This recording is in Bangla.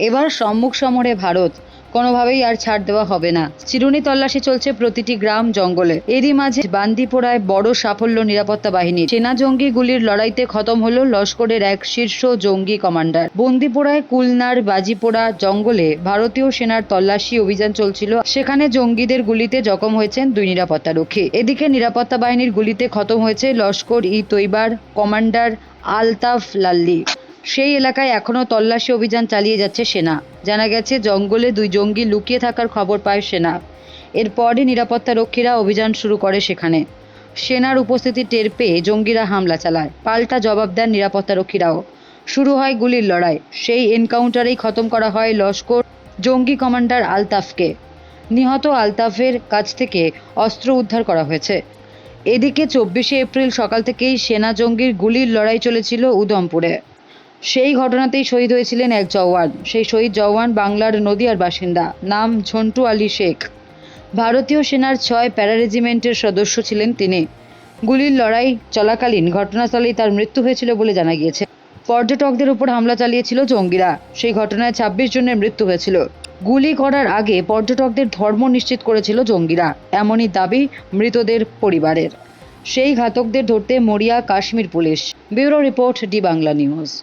এবার সম্মুখ সমরে ভারত। কোনোভাবেই আর ছাড় দেওয়া হবে না। চিরুনি তল্লাশি চলছে প্রতিটি গ্রাম জঙ্গলে। এরই মাঝে বান্দিপোড়ায় বড় সাফল্য নিরাপত্তা বাহিনী। সেনা জঙ্গি গুলির লড়াইতে খতম হলো লস্করের এক শীর্ষ জঙ্গি কমান্ডার। বন্দিপোড়ায় কুলনার বাজিপোড়া জঙ্গলে ভারতীয় সেনার তল্লাশি অভিযান চলছিল। সেখানে জঙ্গিদের গুলিতে জখম হয়েছেন দুই নিরাপত্তারক্ষী এদিকে নিরাপত্তা বাহিনীর গুলিতে খতম হয়েছে লস্কর ই তৈবার কমান্ডার আলতাফ লাল্লি। সেই এলাকায় এখনও তল্লাশি অভিযান চালিয়ে যাচ্ছে সেনা। জানা গেছে, জঙ্গলে দুই জঙ্গি লুকিয়ে থাকার খবর পায় সেনা। এরপরই নিরাপত্তা রক্ষীরা অভিযান শুরু করে সেখানে। সেনার উপস্থিতি টের পেয়ে জঙ্গিরা হামলা চালায়। পাল্টা জবাব দেন নিরাপত্তারক্ষীরাও শুরু হয় গুলির লড়াই। সেই এনকাউন্টারেই খতম করা হয় লস্কর জঙ্গি কমান্ডার আলতাফকে। নিহত আলতাফের কাছ থেকে অস্ত্র উদ্ধার করা হয়েছে। এদিকে চব্বিশে এপ্রিল সকাল থেকেই সেনা জঙ্গির গুলির লড়াই চলেছিল উদমপুরে সেই ঘটনাতেই শহীদ হয়েছিলেন এক জওয়ান। সেই শহীদ জওয়ান বাংলার নদিয়ার বাসিন্দা, নাম ঝন্টু আলী শেখ। ভারতীয় সেনার ছয় প্যারা রেজিমেন্টের সদস্য ছিলেন তিনি। গুলির লড়াই চলাকালীন ঘটনাস্থলেই তার মৃত্যু হয়েছিল বলে জানা গিয়েছে। পর্যটকদের উপর হামলা চালিয়েছিল জঙ্গিরা। সেই ঘটনায় ছাব্বিশ জনের মৃত্যু হয়েছিল। গুলি করার আগে পর্যটকদের ধর্ম নিশ্চিত করেছিল জঙ্গিরা। এমনই দাবি মৃতদের পরিবারের। সেই ঘাতকদের ধরতে মরিয়া Kashmir police. Bureau report D Bangla news.